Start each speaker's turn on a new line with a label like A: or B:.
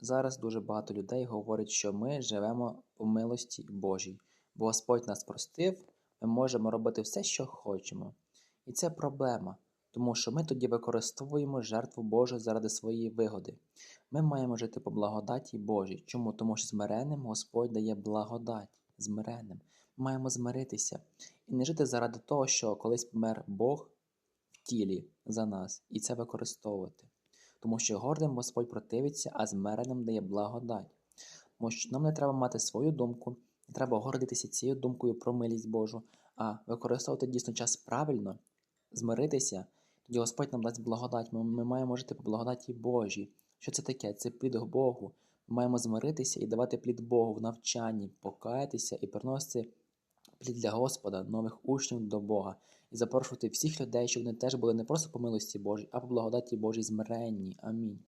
A: Зараз дуже багато людей говорять, що ми живемо по милості Божій, бо Господь нас простив, ми можемо робити все, що хочемо. І це проблема, тому що ми тоді використовуємо жертву Божу заради своєї вигоди. Ми маємо жити по благодаті Божій. Чому? Тому що змиренним Господь дає благодать. Змиренним. Ми маємо змиритися і не жити заради того, що колись помер Бог в тілі за нас, і це використовувати. Тому що гордим Господь противиться, а змереним дає благодать. Тому що нам не треба мати свою думку, не треба гордитися цією думкою про милість Божу, а використовувати дійсно час правильно, змиритися, тоді Господь нам дасть благодать. Ми, ми маємо жити по благодаті Божій. Що це таке? Це плід Богу. Ми маємо змиритися і давати плід Богу в навчанні, покаятися і приносити для Господа, нових учнів до Бога, і запрошувати всіх людей, щоб вони теж були не просто по милості Божій, а по благодаті Божій змиренні. Амінь.